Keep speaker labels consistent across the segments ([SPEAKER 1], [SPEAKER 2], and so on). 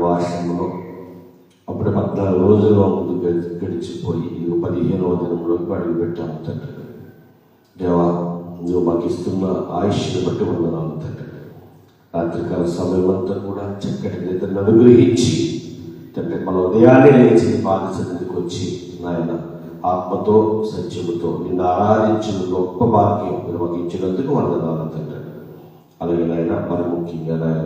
[SPEAKER 1] వార్షంలో అప్పుడు పద్నాలుగు రోజులు ముందు గడిచిపోయి ఇది పదిహేనవ దినంలోకి అడుగు పెట్టాము తండ్రి. దేవా నువ్వు మాకు ఇస్తున్న ఆయుష్ని బట్టి వందనాలు తండ్రి. రాత్రికాల సమయం అంతా కూడా చక్కటి నిద్రను అనుగ్రహించి తండ్రి మన ఉదయాన్నే లేచి పాద వచ్చి నాయన ఆత్మతో సత్యముతో నిన్ను ఆరాధించిన గొప్ప భాగ్యం నిర్వహించినందుకు వందనాలు తండ్రి. అలాగే నాయన మరి ముఖ్యంగా నాయన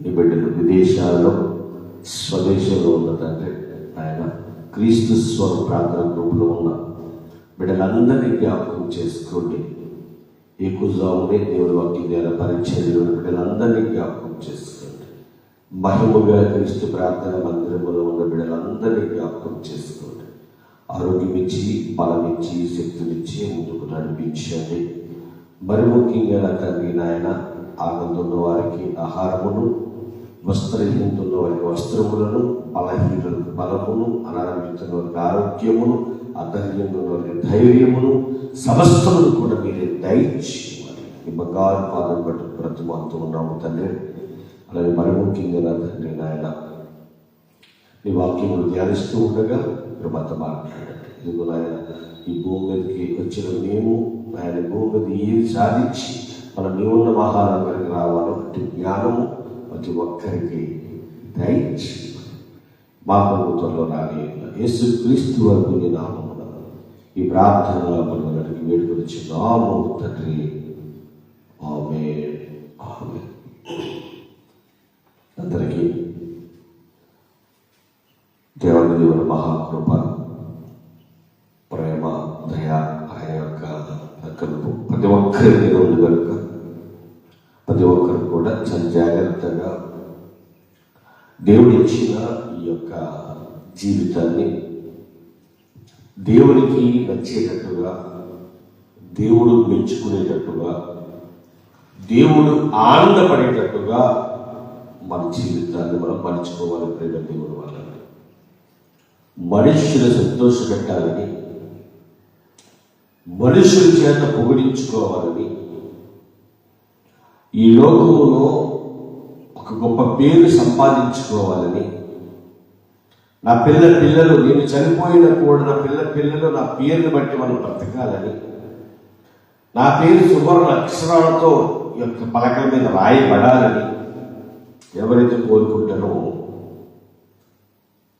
[SPEAKER 1] నీ బిడ్డలు విదేశాల్లో స్వదేశంలో ఉన్న తండ్రి ఆయన క్రీస్తు స్వర ప్రార్థన గ్రూపులో ఉన్న బిడ్డలందరినీ జ్ఞాపకం చేసుకోండి. ఈ దేవుడు వాక్యం ద్వారా పరిచయం బిడ్డలందరినీ జ్ఞాపకం చేసుకోండి. మహిమగా క్రీస్తు ప్రార్థన మందిరంలో ఉన్న బిడ్డలందరినీ జ్ఞాపకం చేసుకోండి. ఆరోగ్యమిచ్చి బలమిచ్చి శక్తినిచ్చి ముందుకు నడిపించండి. మరి ముఖ్యంగా తండ్రి నాయన ఆనందున్న వారికి ఆహారమును వస్త్రహీనతున్న వారికి వస్త్రములను బలహీనులకు బలమును అనారోగ్యతున్న వారికి ఆరోగ్యమును అధైర్యంగా వారికి ధైర్యమును సమస్తమును కూడా మీరే దయచి ఈ బంగారు పాదం పట్టు బ్రతుమాంతూ ఉన్నాము తండ్రి అలాగే మరి ముఖ్యంగా నా తండ్రి నాయన నీ వాక్యములు ధ్యానిస్తూ ఉండగా మీరు మాతో మాట్లాడండి. ఇదిగో ఆయన ఈ భూమి మీదకి వచ్చిన మేము ఆయన భూమి మీద ఏది సాధించి మన నీవున్న మహానగరికి రావాలో అటు జ్ఞానము ప్రతి ఒక్కరికి దయచి మా ప్రభుత్వంలో రాని యేసు క్రీస్తు వరకు నామమున ఈ ప్రార్థనలో మనం అడిగి వేడుకొని నాము తండ్రి. ఆమె ఆమె అందరికీ దేవుని దేవుని మహాకృప ప్రేమ దయ ఆయన యొక్క కలుపు ప్రతి ఒక్కరి మీద ఉంది కనుక ప్రతి ఒక్కరు కూడా చాలా జాగ్రత్తగా దేవుడు ఇచ్చిన ఈ యొక్క జీవితాన్ని దేవునికి నచ్చేటట్టుగా దేవుడు మెచ్చుకునేటట్టుగా దేవుడు ఆనందపడేటట్టుగా మన జీవితాన్ని మనం మలుచుకోవాలి ప్రేమ దేవుడు వల్ల మనుష్యులు సంతోషపెట్టాలని మనుషుల చేత పొగిడించుకోవాలని ఈ లోకములో ఒక గొప్ప పేరు సంపాదించుకోవాలని నా పిల్ల పిల్లలు నేను చనిపోయిన కూడా నా పిల్ల పిల్లలు నా పేరుని బట్టి మనం బ్రతకాలని నా పేరు సువర్ణ అక్షరాలతో ఈ యొక్క పలకల మీద రాయబడాలని ఎవరైతే కోరుకుంటారో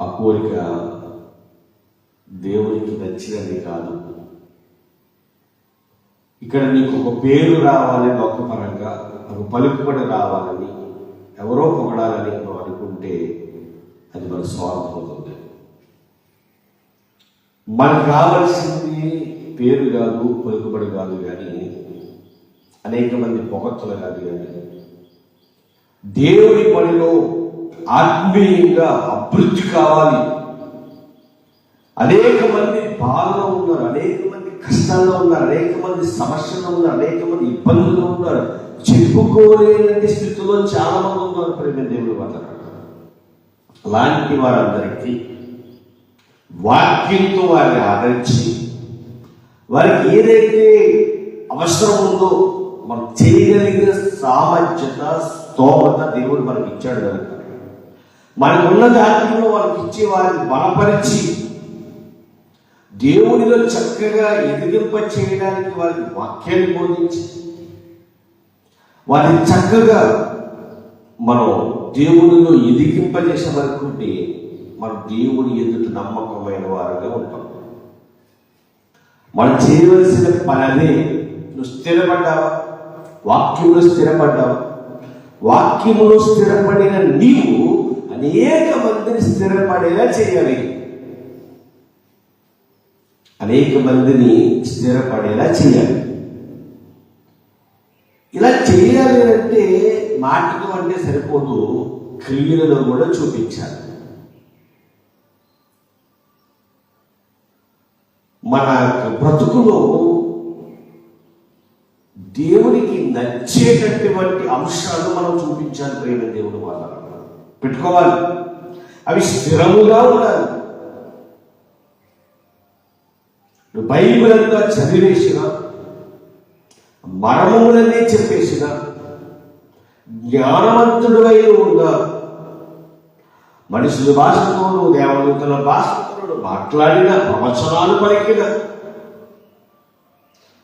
[SPEAKER 1] ఆ కోరిక దేవునికి నచ్చినది కాదు. ఇక్కడ నీకు ఒక పేరు రావాలని లోకపరంగా ఒక పలుకుబడి రావాలని ఎవరో పొగడాలని నువ్వు అనుకుంటే అది మన స్వార్థం అవుతుంది మనకు కావలసింది పేరు కాదు పలుకుబడి కాదు కానీ అనేక మంది పొగత్తులు కాదు కానీ దేవుని పనిలో ఆత్మీయంగా అభివృద్ధి కావాలి. అనేక మంది బాధలో ఉన్నారు అనేక మంది కష్టాల్లో ఉన్నారు అనేక మంది సమస్యల్లో ఉన్నారు అనేక మంది ఇబ్బందుల్లో ఉన్నారు. చెప్పుకోలేని స్థితిలో చాలా మంది ఉన్నారు ప్రేమ దేవుడు వల్ల అలాంటి వారందరికీ వాక్యంతో వారిని ఆదరించి వారికి ఏదైతే అవసరం ఉందో మనం చేయగలిగిన సామర్థ్యత స్తోమత దేవుడు మనకి ఇచ్చాడు కనుక. మనకున్న దాంట్లో వాళ్ళకి ఇచ్చే వారిని బలపరిచి దేవునిలో చక్కగా ఎదిగింప చేయడానికి వారికి వాక్యాన్ని బోధించి వారిని చక్కగా మనం దేవునిలో ఎదిగింపజేసామనుకుంటే మన దేవుని ఎదుట నమ్మకమైన వారుగా ఉంటాం. మనం చేయవలసిన పని అదే నువ్వు స్థిరపడ్డావా? వాక్యంలో స్థిరపడ్డావా? వాక్యములో స్థిరపడిన నీవు అనేక మందిని స్థిరపడేలా చేయాలి. అనేక మందిని స్థిరపడేలా చేయాలి. ఇలా చేయాలి అంటే మాటలు అంటే సరిపోదు. క్రియలను కూడా చూపించాలి. మన బ్రతుకులో దేవునికి నచ్చేటటువంటి అంశాలు మనం చూపించాలి ప్రేమ దేవుడు వాళ్ళ పెట్టుకోవాలి. అవి స్థిరముగా ఉండాలి. నువ్వు బైబిల్ అంతా చదివేసిన మర్మములన్నీ చెప్పేసిన జ్ఞానవంతుడువై ఉన్నా మనుషుల భాషతోనూ దేవదూతల భాషతోనూ మాట్లాడిన ప్రవచనాలు పలికిన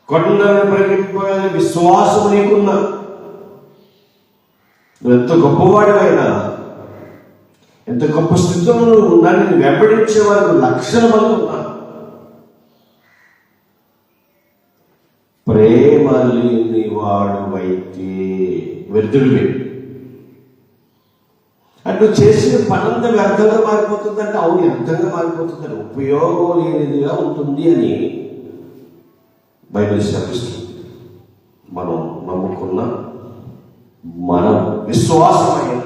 [SPEAKER 1] కొండలను పలికిపోయిన విశ్వాసం నీకున్నా నువ్వు ఎంత గొప్పవాడివైనా ఎంత గొప్ప స్థితిలో నువ్వు ఉన్నా నేను వెంబడించే వారికి లక్షల మంది ఉన్నా ప్రేమ లేని వాడువైతే వ్యర్థుడివే అంటే నువ్వు చేసిన పనంతా వ్యర్థంగా మారిపోతుందంటే అవును వ్యర్థంగా మారిపోతుందని ఉపయోగం లేనిదిగా ఉంటుంది అని బైబిల్ శ్రమిస్తుంది. మనం నమ్ముకున్న మనం విశ్వాసమైన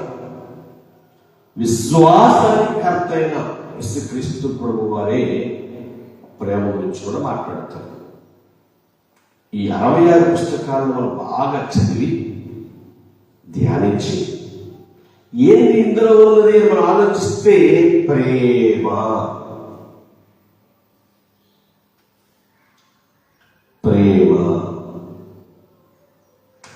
[SPEAKER 1] విశ్వాసానికి కర్త అయిన యేసుక్రీస్తు ప్రభు వారే ప్రేమ గురించి కూడా మాట్లాడతారు. ఈ అరవై ఆరు పుస్తకాలను మనం బాగా చదివి ధ్యానించి ఏంటి ఇందులో ఉన్నది మనం ఆలోచిస్తే ప్రేమ. ప్రేమ.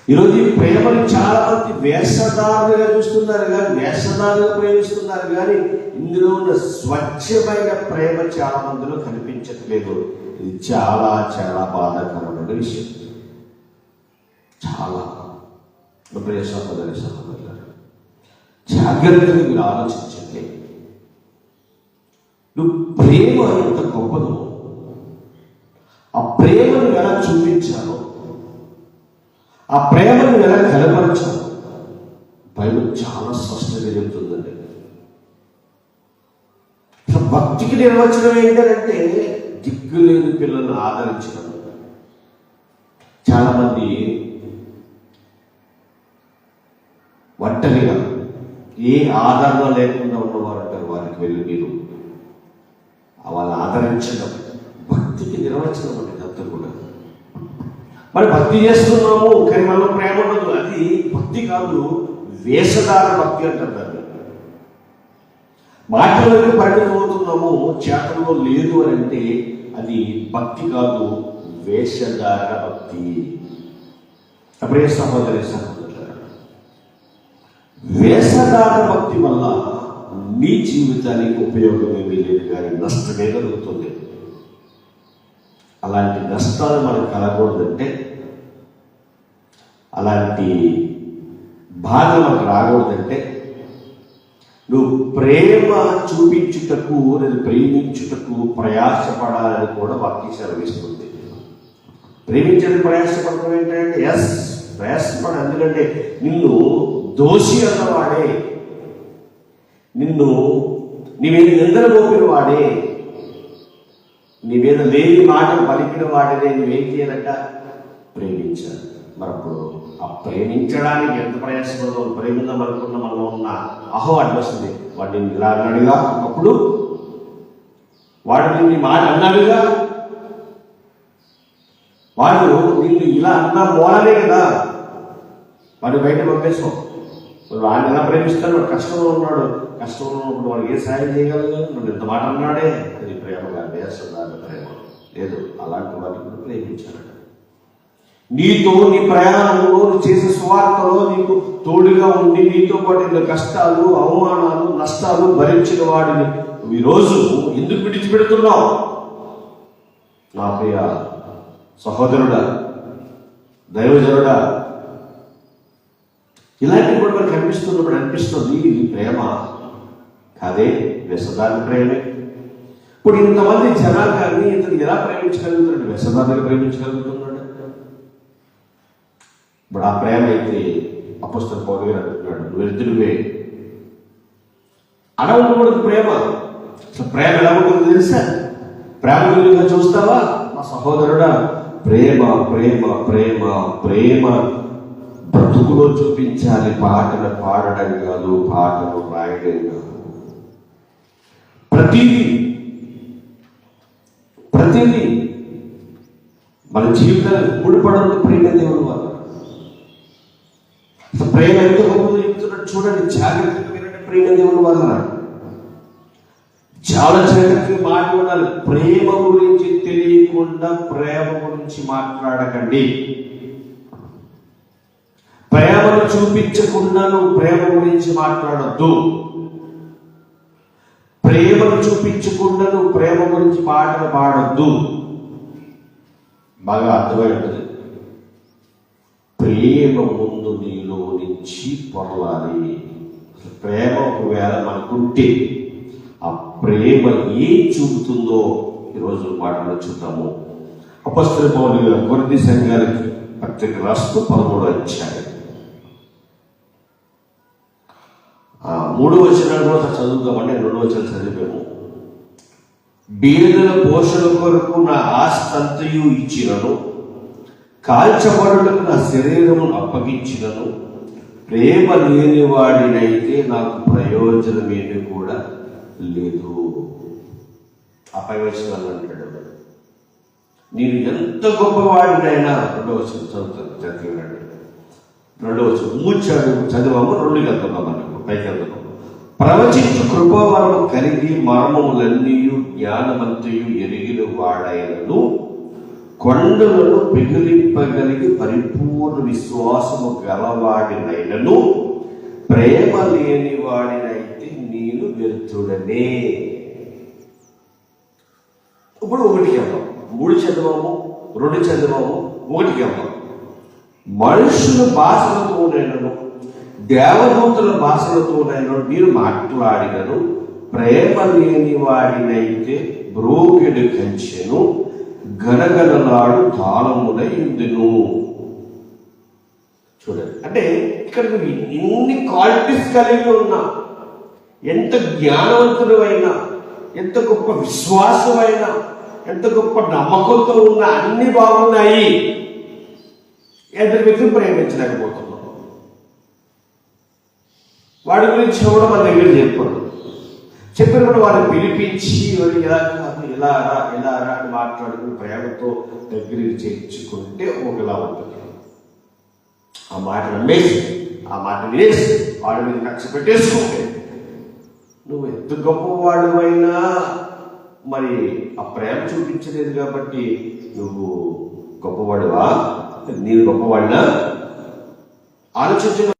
[SPEAKER 1] ఈరోజు ఈ ప్రేమను చాలా మంది వేషధారులుగా చూస్తున్నారు కానీ వేషధారులుగా ప్రేమిస్తున్నారు కానీ ఇందులో ఉన్న స్వచ్ఛమైన ప్రేమ చాలా మందిలో కనిపించట్లేదు. ఇది చాలా చాలా బాధాకరమైన విషయం. చాలా. ప్రియ సహోదరి జాగ్రత్తగా మీరు ఆలోచించండి. నువ్వు ప్రేమ ఎంత గొప్పదో ఆ ప్రేమను ఎలా చూపించాలో ఆ ప్రేమను ఎలా కనపరచాలో బైబిల్ చాలా స్పష్టంగా చెబుతుందండి. భక్తికి నిర్వచనం ఏంటంటే దిక్కులేని పిల్లలను ఆదరించడం. చాలా మంది ఒంటరిగా ఏ ఆదరణ లేకుండా ఉన్నవారు అంటారు వారికి వెళ్ళి మీరు వాళ్ళని ఆదరించడం భక్తికి నిర్వచనం అండి ఇదంతా కూడా. మరి భక్తి చేస్తున్నాము కానీ మనం ప్రేమ ఉండదు. అది భక్తి కాదు వేషధార భక్తి అంటారు మాటలకు పరిణితం అవుతున్నాము చేతల్లో లేదు అని అంటే అది భక్తి కాదు వేషధార భక్తి. అప్పుడే సహోదరి సహోదరులారా వేషధార భక్తి వల్ల నీ జీవితానికి ఉపయోగం ఏమీ లేదు కానీ నష్టమే కలుగుతుంది. అలాంటి నష్టాలు మనకు కలగకూడదంటే అలాంటి బాధ మనకు రాకూడదంటే నువ్వు ప్రేమ చూపించుటకు నేను ప్రేమించుటకు ప్రయాసపడాలని కూడా వాక్యం సెలవిస్తుంది. ప్రేమించడానికి ప్రయాసపడటం ఏంటంటే ఎస్ ప్రయాసపడ ఎందుకంటే నిన్ను దోషి అన్నవాడే. నిన్ను నీ మీద మోపిన వాడే. నీ మీద లేని మాటలు పలికిన వాడినే నువ్వేం చేయాలంట? ప్రేమించాలి. మరప్పుడు ఆ ప్రేమించడానికి ఎంత ప్రయాసపడదో ప్రేమిద్దాం అనుకున్న మనలో ఉన్న అహో అడ్డొస్తుంది. వాడిని ఇలా అన్నాడుగా? అప్పుడు వాడు నిన్ను మాట అన్నాడుగా? వాడు నిన్ను ఇలా అన్నా మూలనే కదా? వాడు బయట పంపేసుకో వాడిని ఎలా ప్రేమిస్తాడు? వాడు కష్టంలో ఉన్నాడు. కష్టంలో ఉన్నప్పుడు వాడికి ఏ సాయం చేయగలదు నువ్వు ఇంత మాట అన్నాడే? అది ప్రేమగా వేస్తున్నాడు ప్రేమ. లేదు. అలాంటి వాటిని కూడా ప్రేమించాడు నీతో నీ ప్రయాణంలో నువ్వు చేసే స్వార్థలో నీకు తోడుగా ఉండి నీతో పాటు ఎన్నో కష్టాలు అవమానాలు నష్టాలు భరించిన వాడిని నువ్వు ఈరోజు ఎందుకు విడిచిపెడుతున్నావు? నా ప్రియ సహోదరుడా దైవజనుడా ఇలాంటివి కూడా మనకు అనిపిస్తున్నప్పుడు అనిపిస్తుంది ఇది ప్రేమ కాదే వ్యసదాని ప్రేమే. ఇప్పుడు ఇంతమంది జనాకాన్ని ఇతను ఎలా ప్రేమించగలుగుతున్నాడు వ్యసదాన్ని ప్రేమించగలుగుతున్నాడు. ఇప్పుడు ఆ ప్రేమ అయితే అపుస్తక పౌరు గారు అంటున్నాడు. నువ్వు ఎదురువే ప్రేమ. అసలు ప్రేమ ఎలా ఉంటుందో తెలుసా? ప్రేమ గురించి చూస్తావా? మా సహోదరుడా ప్రేమ ప్రేమ ప్రేమ ప్రేమ. బ్రతుకులో చూపించాలి పాటలు పాడడం కాదు పాటలు రాయడం కాదు. ప్రతిదీ ప్రతిదీ మన జీవితానికి ముడిపడదు ప్రేమ దేవుడు వల్ల ప్రేమ ఎంత గొప్పదో చెప్తున్నాడు చూడండి జాగ్రత్తగా వినండి ప్రేమ దేవుడు వల్ల చాలా జాగ్రత్తగా మాట్లాడాలి ప్రేమ గురించి తెలియకుండా ప్రేమ గురించి మాట్లాడకండి. ప్రేమను చూపించకుండా నువ్వు ప్రేమ గురించి మాట్లాడద్దు. ప్రేమను చూపించకుండా నువ్వు ప్రేమ గురించి పాటలు పాడొద్దు. బాగా అర్థమై ఉంటుంది ప్రేమ ముందు నుంచి పొరలాలి ప్రేమ ఒకవేళ మనకుంటే ఆ ప్రేమ ఏం చూపుతుందో ఈరోజు మాటలో చూద్దాము. అపస్త్ర పౌరులు కొరది సంఘానికి పత్రిక రాస్తూ పదమూడు అధ్యాయం. ఆ మూడు వచనాలు కూడా చదువుతామని రెండు వచ్చిన చదివాము. బీదల పోషణ కొరకు నా ఆస్తంతయు ఇచ్చినను కాల్చబడులకు నా శరీరము అప్పగించినను ప్రేమ లేని వాడినైతే నాకు ప్రయోజనమేమి కూడా లేదు. ఆ అంటాడు నేను ఎంత గొప్పవాడినైనా రెండవ వచనం చదువుతాను చదివాడు రెండవ వచనం చదివాము రెండు వెళ్తున్నాం మనకు పైకి వెళ్తున్నాము. ప్రవచించు కృపావరము కలిగి మర్మములన్నీ జ్ఞానమంతయు ఎరిగిన వాడైనను కొండలను పిగిలింపగలిగి పరిపూర్ణ విశ్వాసము గలవాడినైనను ప్రేమ లేని వాడినైతే నేను వ్యర్థుడనే. ఇప్పుడు ఒకటికి వెళ్దాం మూడు చదవము రెండు చదవము ఒకటికి వెళ్దాం మనుషుల భాషలతోనైనను దేవదూతుల భాషలతోనైనా మీరు మాట్లాడినను ప్రేమ లేని వాడినైతే బ్రోకెడు కంచెను గనగనలాడు తాళమున ఉందిను. చూడండి. అంటే ఇక్కడ నువ్వు ఎన్ని క్వాలిటీస్ కలిగి ఉన్నా ఎంత జ్ఞానవంతుడు అయినా ఎంత గొప్ప విశ్వాసమైన ఎంత గొప్ప నమ్మకంతో ఉన్న అన్ని బాగున్నాయి. ఎంత వ్యక్తులు ప్రేమించలేకపోతున్నాం వాడి గురించి కూడా మన దగ్గర చెప్పాడు చెప్పినప్పుడు వారిని పిలిపించి వాడు ఎలా కాదు ఇలా రా అని మాట్లాడుకుని ప్రేమతో దగ్గరికి చేర్చుకుంటే ఒకలా ఉంటుంది. ఆ మాట నమ్మేసి ఆ మాట వినేసి వాడి మీద కక్ష పెట్టేసుకుంటే నువ్వు ఎంత గొప్పవాడువైనా మరి ఆ ప్రేమ చూపించలేదు కాబట్టి నువ్వు గొప్పవాడువా నేను గొప్పవాడినా ఆలోచించిన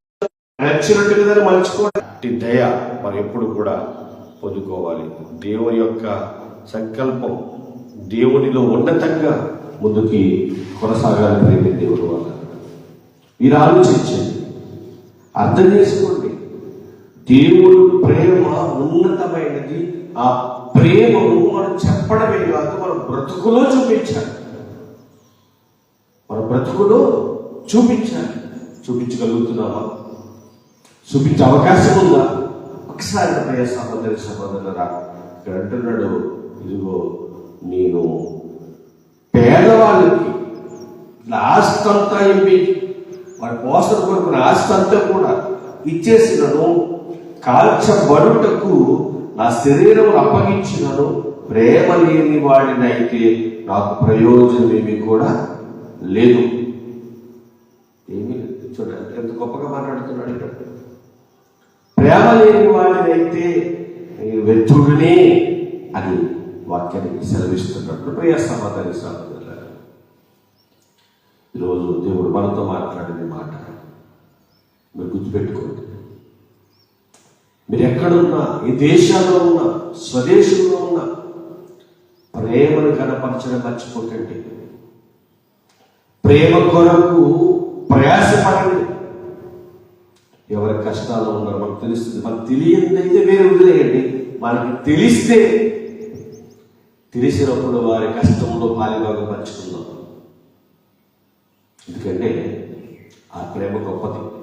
[SPEAKER 1] కదా మలుచుకోవడం. దయ మనం ఎప్పుడు కూడా పొందుకోవాలి. దేవుని యొక్క సంకల్పం దేవునిలో ఉన్నతంగా ముందుకి కొనసాగాలి ప్రేమ దేవుడు వల్ల. మీరు ఆలోచించండి. అర్థం చేసుకోండి. దేవుడు ప్రేమ ఉన్నతమైనది. ఆ ప్రేమను మనం చెప్పడమే కాదు మన బ్రతుకులో చూపించాలి. మన బ్రతుకులో చూపించాలి. చూపించగలుగుతున్నామా? చూపించే అవకాశం ఉందా? ఒకసారి ప్రియ సహోదరి సహోదరులరా ఇక్కడ అంటున్నాడు ఇదిగో నేను పేదవాళ్ళకి నా ఆస్తి అంతా ఇవ్వి వాడి పోసన కొరకు ఆస్తి అంతా కూడా ఇచ్చేసినను కాల్చబడుటకు నా శరీరం అప్పగించినను ప్రేమ లేని వాడినైతే నాకు ప్రయోజనం ఏమి కూడా లేదు. ఏమీ లేదు. చూడండి ఎంత గొప్పగా మాట్లాడుతున్నాడు ఇక్కడ. ప్రేమ లేని వాడినైతే నేను వ్యర్థుడినే అని వాక్యానికి సెలవిస్తున్నట్టు ప్రియ సమాధాని సహోదరులారా ఈరోజు దేవుడు మనతో మాట్లాడిన మాట మీరు గుర్తుపెట్టుకోండి. మీరు ఎక్కడున్నా ఈ దేశాల్లో ఉన్నా స్వదేశంలో ఉన్నా ప్రేమను కనపరచడం మర్చిపోకండి. ప్రేమ కొరకు ప్రయాసపడండి. ఎవరి కష్టాల్లో ఉన్నారో మనకు తెలుస్తుంది. మనకు తెలియదైతే వేరే వదిలేయండి. మనకి తెలిస్తే తెలిసినప్పుడు వారి కష్టంలో పాలిభాగం పంచుకుందాం. ఎందుకంటే ఆ ప్రేమ గొప్పది.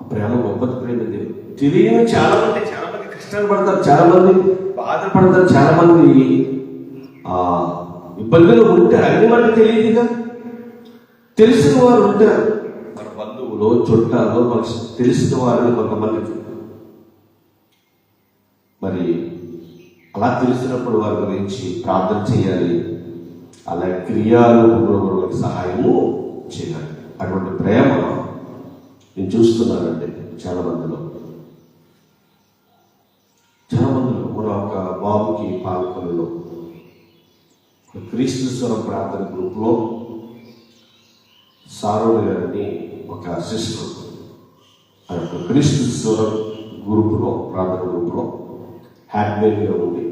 [SPEAKER 1] ఆ ప్రేమ గొప్పది ప్రేమ దేవుడు. తెలియని చాలా మంది చాలా మంది కష్టాలు పడతారు చాలా మంది బాధపడతారు చాలా మంది ఆ ఇబ్బందులు ఉంటారు. అన్ని మనకు తెలియదుగా. తెలిసిన వారు ఉంటారు. మన బంధువులు చుట్టాలు మనకు తెలిసిన వారు కొంతమంది మరి అలా తెలిసినప్పుడు వారి గురించి ప్రార్థన చేయాలి. అలా క్రియారూపంలో వాళ్ళకి సహాయము చేయాలి. అటువంటి ప్రేమ నేను చూస్తున్నానండి చాలా మందిలో చాలా ఒక బాబుకి క్రీస్తు స్వరం ప్రార్థన గ్రూప్లో సారోడు గారిని ఒక సిస్టర్ ఆ యొక్క క్రీస్తు స్వరం గ్రూపులో ప్రార్థన గ్రూపులో హ్యాడ్మేన్గా ఉంది.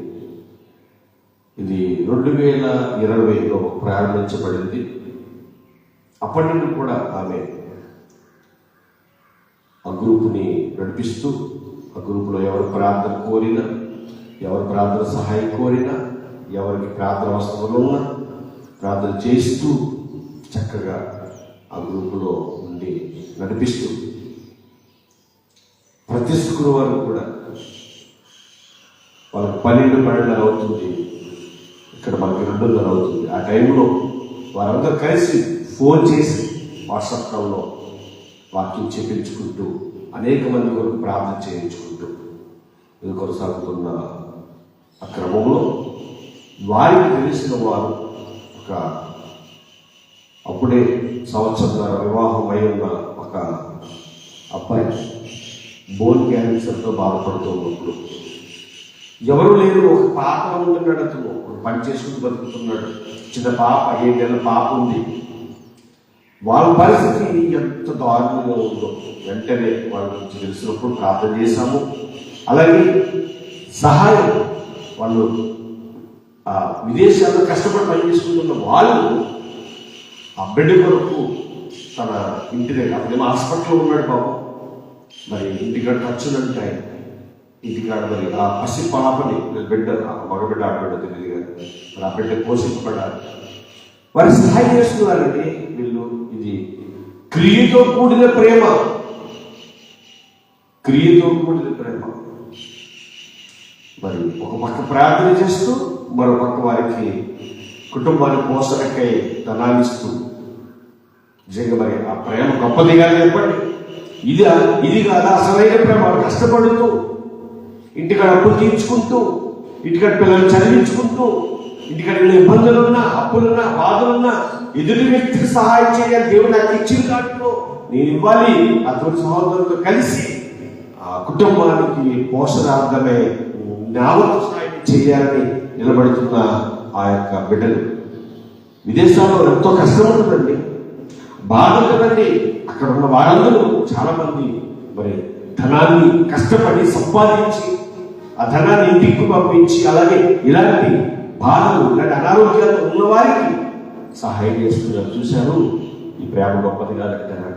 [SPEAKER 1] ఇది రెండు వేల ఇరవైలో ప్రారంభించబడింది. అప్పటి నుండి కూడా ఆమె ఆ గ్రూపుని నడిపిస్తూ ఆ గ్రూపులో ఎవరు ప్రార్థన కోరినా ఎవరు ప్రార్థన సహాయం కోరినా ఎవరికి ప్రార్థన అవసరం ఉన్నా ప్రార్థన చేస్తూ చక్కగా ఆ గ్రూపులో ఉండి నడిపిస్తూ ప్రతి శుక్రవారం కూడా వాళ్ళకి పన్నెండు పన్నెండు అవుతుంది. ఇక్కడ మనకి రెండున్నర అవుతుంది ఆ టైంలో వారందరూ కలిసి ఫోన్ చేసి వాట్సాప్ కాల్లో వాక్యం చేపించుకుంటూ అనేక మంది కొరకు ప్రార్థన చేయించుకుంటూ ఇది కొనసాగుతున్న ఆ క్రమంలో వారికి తెలిసిన వారు ఒక అప్పుడే సంవత్సరాల వివాహం అయి ఉన్న ఒక అబ్బాయి బోన్ క్యాన్సర్తో బాధపడుతూ ఉన్నప్పుడు ఎవరు లేరు ఒక పాప ఉంటున్నాడు అతను పని చేసుకుని బతుకుతున్నాడు. చిన్న పాప ఏడేళ్ళ పాప ఉంది. వాళ్ళ పరిస్థితి ఎంత దారుణంగా ఉందో. వెంటనే వాళ్ళ గురించి తెలిసినప్పుడు ప్రార్థన చేశాము. అలాగే సహాయం వాళ్ళు ఆ విదేశాల్లో కష్టపడి పని చేసుకుంటున్న వాళ్ళు ఆ బిడ్డ కొరకు తన ఇంటి దగ్గర అతనేమో హాస్పిటల్లో ఉన్నాడు బాబు. మరి ఇంటికాడ ఖర్చులు ఉంటాయి. ఇంటికాడ ఆ పసి పాపని బిడ్డ ఆ మగబిడ్డ ఆడబిడ్డ తెలియదు కానీ ఆ బిడ్డ పోషించబడాలి వారి సహాయం చేస్తున్నారండి వీళ్ళు ఇది క్రియతో కూడిన ప్రేమ. క్రియతో కూడిన ప్రేమ. మరి ఒక పక్క ప్రార్థన చేస్తూ మరో పక్క వారికి కుటుంబాన్ని పోషణకై ధనాలిస్తూ నిజంగా మరి ఆ ప్రేమ గొప్పదిగా చెప్పండి. ఇది ఇది కాదు అసలైన ప్రేమ. కష్టపడుతూ ఇంటికాడ అప్పులు తీర్చుకుంటూ ఇంటికాడ పిల్లలు చదివించుకుంటూ ఇంటికాడ ఏమైనా ఇబ్బందులున్నా అప్పులున్నా బాధలున్నా ఎదుటి వ్యక్తికి సహాయం చేయాలి దేవుడు నాకు ఇచ్చిన దాంట్లో నేను ఇవ్వాలి. అతని సహోదరులతో కలిసి ఆ కుటుంబానికి పోషణార్థమే నా సహాయం చేయాలని నిలబడుతున్న ఆ యొక్క బిడ్డలు. విదేశాల్లో ఎంతో కష్టం ఉంటుందండి బాధ ఉంటుందండి అక్కడ ఉన్న వారందరూ చాలా మంది మరి ధనాన్ని కష్టపడి సంపాదించి ఆ ధనాన్ని ఇంటికి పంపించి అలాగే ఇలాంటి బాధలు ఇలాంటి అనారోగ్యాలు ఉన్న వారికి సహాయం చేస్తున్నారు. చూశాను ఈ ప్రేమ గొప్పది కాదంటారా?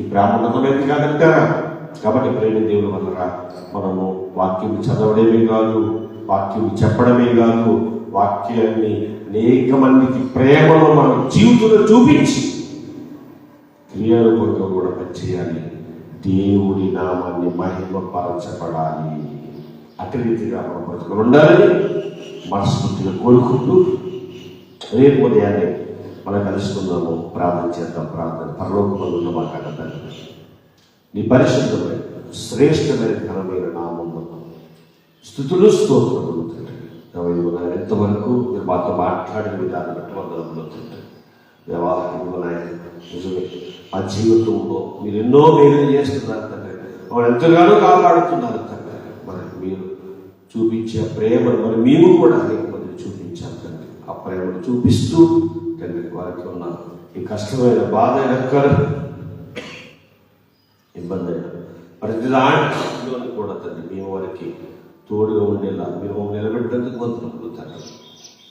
[SPEAKER 1] ఈ ప్రేమ ఉన్నతమైనది కాదంటారా? కాబట్టి ప్రేమ దేవుడు వల్లరా మనము వాక్యం చదవడమే కాదు వాక్యం చెప్పడమే కాదు వాక్యాన్ని అనేక మందికి ప్రేమను మన జీవితంలో చూపించి క్రియారూపంగా కూడా పనిచేయాలి. దేవుడి నామాన్ని మహిమపరచబడాలి. అక్రీతిగా మన బ్రతుకులు ఉండాలని మనస్ఫూర్తిగా కోరుకుంటూ రేపు ఉదయాన్నే మనం కలుసుకుందాము. ప్రార్థన చేద్దాం. ప్రార్థన. పరలోకంలో మాట్లాడతాను నీ పరిశుద్ధమైన శ్రేష్టమైన ఘనమైన నామంలో స్థుతులు స్తోత్రములు తండ్రి. ఎంతవరకు మీరు మాతో మాట్లాడిన విధానం బట్టి వందనములు తండ్రి. వ్యవహారంలో నిజమే ఆ జీవితంలో మీరు ఎన్నో మేలు చేస్తున్నారు తండ్రి. వాళ్ళు ఎంతగానో కాపాడుతున్నారు తండ్రి. చూపించే ప్రేమను మరి మేము కూడా అనేక మంది చూపించాం తండ్రి. ఆ ప్రేమను చూపిస్తూ తండ్రి వారికి ఉన్న ఈ కష్టమైన బాధ ఎక్కడ ఇబ్బంది అయినా ప్రతి దాంట్లో కూడా తండ్రి మేము వారికి తోడుగా ఉండేలా మేము నిలబెట్టేందుకు వంతులు తండ్రి.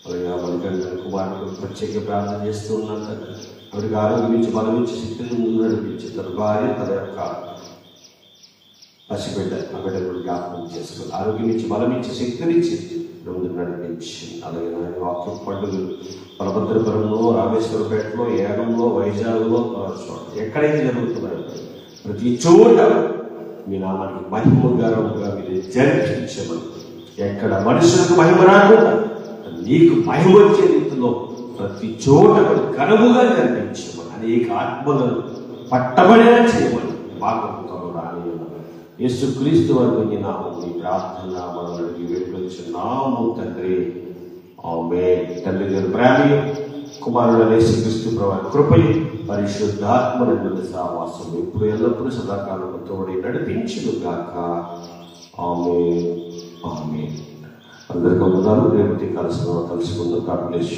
[SPEAKER 1] అలాగే వాళ్ళకి కుమారుడు ప్రత్యేక ప్రార్థన చేస్తూ ఉన్నాను తండ్రి. ఆవిడకి ఆరోగ్యం ఇచ్చి బలం ఇచ్చి శక్తిని ముందు నడిపించి తన భార్య తన యొక్క పసిబిడ్డ ఆ కూడా జ్ఞాపకం చేసుకుని ఆరోగ్యం ఇచ్చి బలం ఇచ్చి శక్తినిచ్చి ముందు నడిపించి అలాగే నా వాక్యం పండుగలు బలభద్రపురంలో రామేశ్వరపేటలో ఏడంలో వైజాగ్లో ఎక్కడైతే జరుగుతున్నాయో. ప్రతి చోట మీ నామానికి మహిమ మీరు జరిపించమని. ఎక్కడ మనుషులకు మహిమ రాకుండా నీకు మహిమ వచ్చే రీతిలో ప్రతి చోట కూడా ఘనముగా అనేక ఆత్మలను పట్టబడేలా చేయమని. మాకు యేసుక్రీస్తు వారి మీ నామం మీ ప్రార్థన మనకి వెళ్ళొచ్చున్నాము తండ్రి. ఆమె తండ్రి గారు ప్రేమయు కుమారుడు యేసుక్రీస్తు ప్రభావి కృపయు పరిశుద్ధాత్మ రెండు సావాసం ఇప్పుడు ఎల్లప్పుడూ సదాకాలంలో తోడి నడిపించును గాక ఆమె ఆమె అందరికీ వందనాలు. రేపటి కలిసి కలుసుకుందాం కాడ్ బ్లెస్